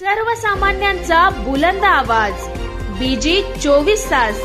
सर्वसामान्यांचा बुलंद आवाज. बीजी चोवीस तास.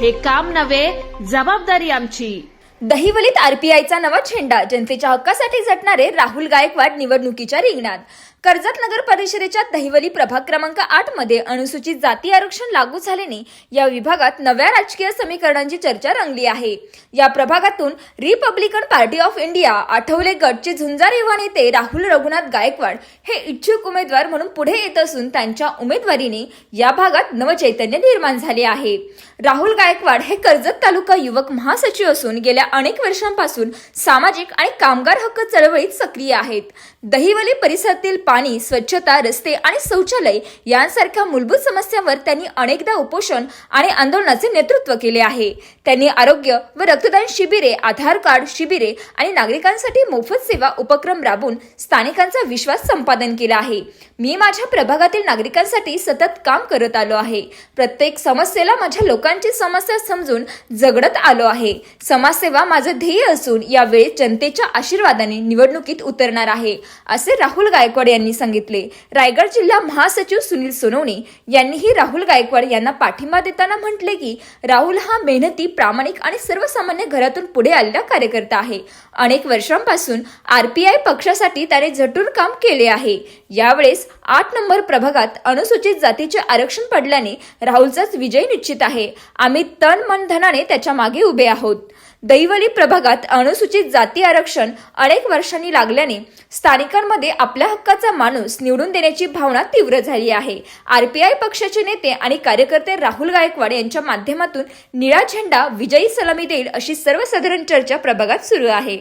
हे काम नव्हे जबाबदारी आमची. दहिवलीत आरपीआयचा नवा झेंडा जनतेच्या हक्कासाठी झटणारे राहुल गायकवाड निवडणुकीच्या रिंगणात. कर्जत नगर परिषदेच्या दहिवली प्रभाग क्रमांक आठमध्ये अनुसूचित जाती आरक्षण लागू झाल्याने या विभागात नव्या राजकीय समीकरणांची चर्चा रंगली आहे. या प्रभागातून Republican Party of India Athawale गटचे झुंजार युवा नेते राहुल रघुनाथ गायकवाड हे इच्छुक उमेदवार म्हणून पुढे येत असून त्यांच्या उमेदवारीने या भागात नवचैतन्य निर्माण झाले आहे. राहुल गायकवाड हे कर्जत तालुका युवक महासचिव असून गेल्या अनेक वर्षांपासून सामाजिक आणि कामगार हक्क चळवळीत सक्रिय आहेत. दहिवली परिसरातील पाणी स्वच्छता रस्ते आणि शौचालय यांसारख्या मूलभूत समस्यांवर त्यांनी अनेकदा उपोषण आणि आंदोलनाचे नेतृत्व केले आहे. त्यांनी आरोग्य व रक्तदान शिबिरे आधार कार्ड शिबिरे आणि नागरिकांसाठी मोफत सेवा उपक्रम राबवून स्थानिकांचा विश्वास संपादन केला आहे. मी माझ्या प्रभागातील नागरिकांसाठी सतत काम करत आलो आहे. प्रत्येक समस्येला माझ्या लोकांची समस्या समजून जगडत आलो आहे. समाजसेवा माझं ध्येय असून यावेळी जनतेच्या आशीर्वादाने निवडणुकीत उतरणार आहे असे राहुल गायकवाड यांनी सांगितले. रायगड जिल्हा महासचिव सुनील सोनवणे यांनीही राहुल गायकवाड यांना पाठिंबा देताना म्हटले की राहुल हा मेहनती प्रामाणिक आणि सर्वसामान्य घरातून पुढे आलेला कार्यकर्ता आहे. अनेक वर्षांपासून आरपीआय पक्षासाठी त्याने झटून काम केले आहे. यावेळेस आठ नंबर प्रभागात अनुसूचित जातीचे आरक्षण पडल्याने राहुलचाच विजय निश्चित आहे. आम्ही तन मन धनाने त्याच्यामागे उभे आहोत. दैवली प्रभागात अनुसूचित जाती आरक्षण अनेक वर्षांनी लागल्याने स्थानिकांमध्ये आपल्या हक्काचा माणूस निवडून देण्याची भावना तीव्र झाली आहे. आरपीआय पक्षाचे नेते आणि कार्यकर्ते राहुल गायकवाड यांच्या माध्यमातून निळा झेंडा विजयी सलामी देईल अशी सर्वसाधारण चर्चा प्रभागात सुरू आहे.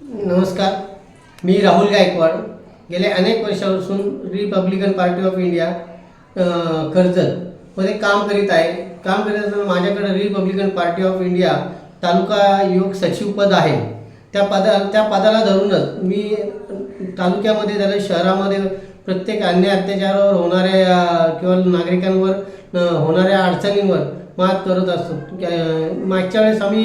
नमस्कार. मी राहुल गायकवाड. गेल्या अनेक वर्षापासून रिपब्लिकन पार्टी ऑफ इंडिया कर्जतमध्ये काम करीत आहे. काम करत असताना माझ्याकडे Republican Party of India taluka युवक सचिव पद आहे. त्या पदा त्या पदाला धरूनच मी तालुक्यामध्ये झालं शहरामध्ये प्रत्येक अन्य अत्याचारावर होणाऱ्या किंवा नागरिकांवर होणाऱ्या अडचणींवर मात करत असतो. मागच्या वेळेस आम्ही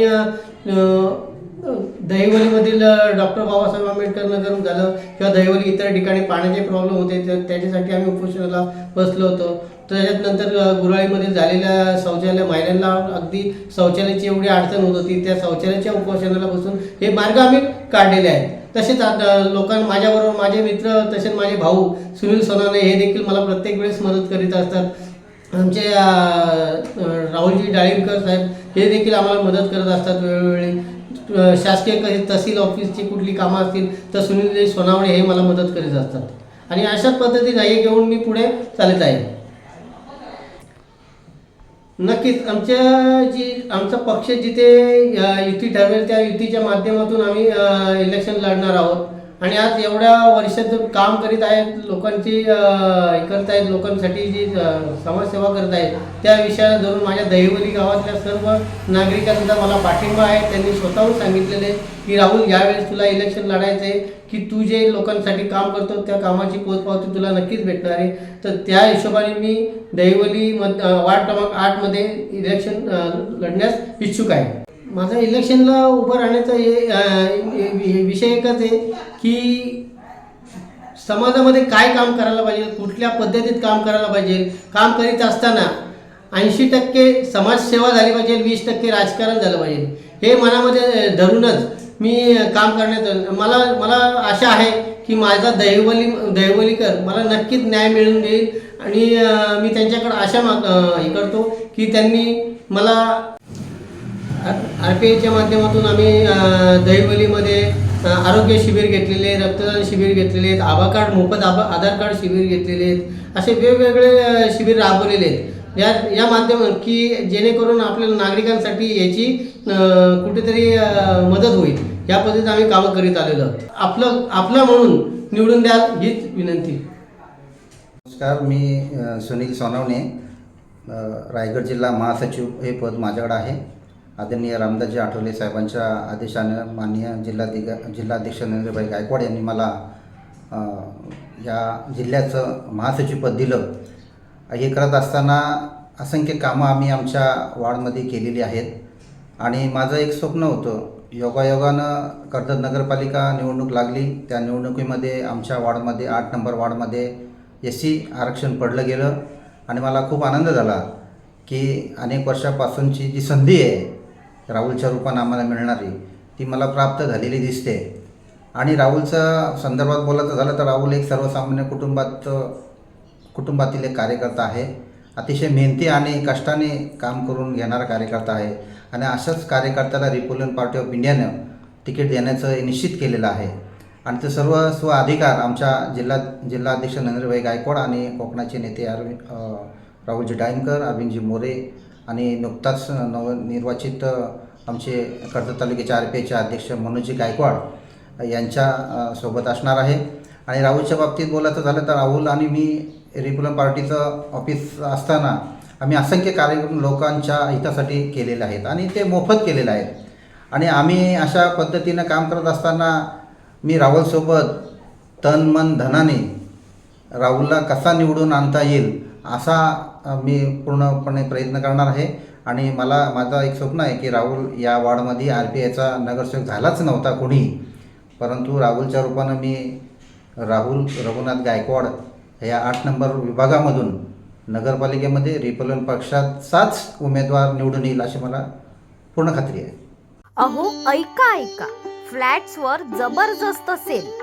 दहिवलीमधील डॉक्टर बाबासाहेब आंबेडकर नगर झालं किंवा दहिवली इतर ठिकाणी पाण्याचे प्रॉब्लेम होते तर त्याच्यासाठी आम्ही उपोषणाला बसलो होतो. त्याच्यात नंतर गुराळीमध्ये झालेल्या शौचालय महिलांना अगदी शौचालयाची एवढी अडचण होत होती. त्या शौचालयाच्या उपोषणाला बसून हे मार्ग आम्ही काढलेले आहेत. तसेच लोकांना माझ्याबरोबर माझे मित्र तसेच माझे भाऊ सुनील सोनाने हे देखील मला प्रत्येक वेळेस मदत करीत असतात. आमचे राहुलजी डाळिंबकर साहेब हे देखील आम्हाला मदत करत असतात वेळोवेळी. शासकीय कधी तहसील ऑफिसची कुठली कामं असतील तर सुनील सोनावणे हे मला मदत करीत असतात. आणि अशाच पद्धतीने हे घेऊन मी पुढे चालत आहे. नक्कीच. आमच्या जी आमचा पक्ष जिथे युती ठरवेल त्या युतीच्या माध्यमातून आम्ही इलेक्शन लढणार आहोत. आणि आज एवढ्या वर्षात काम करीत आहेत लोकांची हे करत आहेत लोकांसाठी जी समाजसेवा करत आहेत त्या विषयाला धरून माझ्या दहिवली गावातल्या सर्व नागरिकांचा मला पाठिंबा आहे. त्यांनी स्वतःहून सांगितलेले की राहुल यावेळेस तुला इलेक्शन लढायचं आहे की तू जे लोकांसाठी काम करतो त्या कामाची पोचपावती तुला नक्कीच भेटणार आहे. तर त्या हिशोबाने मी दहिवली मध वार्ड क्रमांक आठमध्ये इलेक्शन लढण्यास इच्छुक आहे. माझा इलेक्शनला उभं राहण्याचा हे विषय एकच आहे की समाजामध्ये काय काम करायला पाहिजे कुठल्या पद्धतीत काम करायला पाहिजे काम करीत असताना ऐंशी टक्के समाजसेवा झाली पाहिजे वीस टक्के राजकारण झालं पाहिजे. हे मनामध्ये धरूनच मी काम करण्यात मला मला आशा आहे की माझा दैवली दैवलीकर मला नक्कीच न्याय मिळून देईल आणि मी त्यांच्याकडे आशा माग हे करतो की त्यांनी मला आर पी आयच्या माध्यमातून आम्ही अ, दहिवलीमध्ये आरोग्य शिबिर घेतलेले आहेत रक्तदान शिबिर घेतलेले आहेत आभा कार्ड मोफत आभा आधार कार्ड शिबिर घेतलेले आहेत असे वेगवेगळे शिबिर राबवलेले आहेत. या या माध्यम की जेणेकरून आपल्या नागरिकांसाठी याची कुठेतरी मदत होईल. या पद्धतीने आम्ही कामं करीत आलेलो आहोत. आपलं आपलं म्हणून निवडून द्याल हीच विनंती. नमस्कार मी सुनील सोनवणे रायगड जिल्हा महासचिव हे पद माझ्याकडे आहे. आदरणीय रामदासजी आठवले साहेबांच्या आदेशानं माननीय जिल्हाधिक जिल्हाध्यक्ष नरेंद्रभाई गायकवाड यांनी मला या जिल्ह्याचं महासचिवपद दिलं. हे करत असताना असंख्य कामं आम्ही आमच्या वार्डमध्ये केलेली आहेत. आणि माझं एक स्वप्न होतं योगायोगानं कर्जत नगरपालिका निवडणूक लागली. त्या निवडणुकीमध्ये आमच्या वार्डमध्ये आठ नंबर वार्डमध्ये एस सी आरक्षण पडलं गेलं. आणि मला खूप आनंद झाला की अनेक वर्षापासूनची जी संधी आहे राहुलच्या रूपानं आम्हाला मिळणारी ती मला प्राप्त झालेली दिसते. आणि राहुलचा संदर्भात बोलायचं झालं तर राहुल एक सर्वसामान्य कुटुंबात कुटुंबातील एक कार्यकर्ता आहे. अतिशय मेहनती आणि कष्टाने काम करून घेणारा कार्यकर्ता आहे. आणि अशाच कार्यकर्त्याला रिपब्लिकन पार्टी ऑफ इंडियानं तिकीट देण्याचं निश्चित केलेलं आहे. आणि ते सर्व स्व अधिकार आमच्या जिल्हा जिल्हाध्यक्ष नरेंद्रभाई गायकवाड आणि कोकणाचे नेते अरविंद राहुलजी डाईंकर अरविंदजी मोरे आणि नुकताच नवनिर्वाचित आमचे कर्जत तालुक्याचे आर पी एचे अध्यक्ष मनोजी गायकवाड यांच्या सोबत असणार आहे आणि राहुलच्या बाबतीत बोलायचं झालं तर राहुल आणि मी रिपब्लिकन पार्टीचं ऑफिस असताना आम्ही असंख्य कार्यक्रम लोकांच्या हितासाठी केलेले आहेत आणि ते मोफत केलेले आहेत. आणि आम्ही अशा पद्धतीनं काम करत असताना मी राहुलसोबत तन मन धनाने राहुलला कसा निवडून आणता येईल असा मी पूर्णपणे प्रयत्न करणार आहे. आणि मला माझं एक स्वप्न आहे की राहुल या वॉर्डमध्ये आर पी आयचा नगरसेवक झालाच नव्हता कोणी. परंतु राहुलच्या रूपानं मी राहुल रघुनाथ गायकवाड या आठ नंबर विभागामधून नगरपालिकेमध्ये रिपब्लिकन पक्षाचाच उमेदवार निवडून येईल अशी मला पूर्ण खात्री आहे. अहो ऐका ऐका. फ्लॅट्सवर जबरदस्त sale.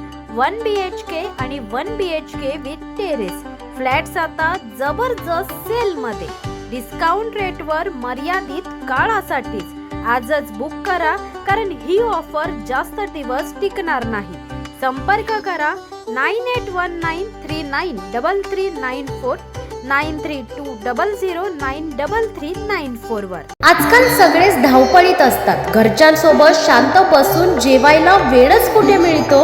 one B H K आणि one B H K with terrace flats आता जबरदस्त सेल मध्ये. डिस्काउंट रेटवर मर्यादित काळासाठीच. आजच बुक करा कारण ही ऑफर जास्त दिवस टिकणार नाही. संपर्क करा nine eight one nine three nine double three nine four nine three two double zero nine double three nine four वर. आजकाल सगळेच धावपळीत असतात. घरच्यांसोबत शांत बसून जेवायला वेळच कुठे मिळतो?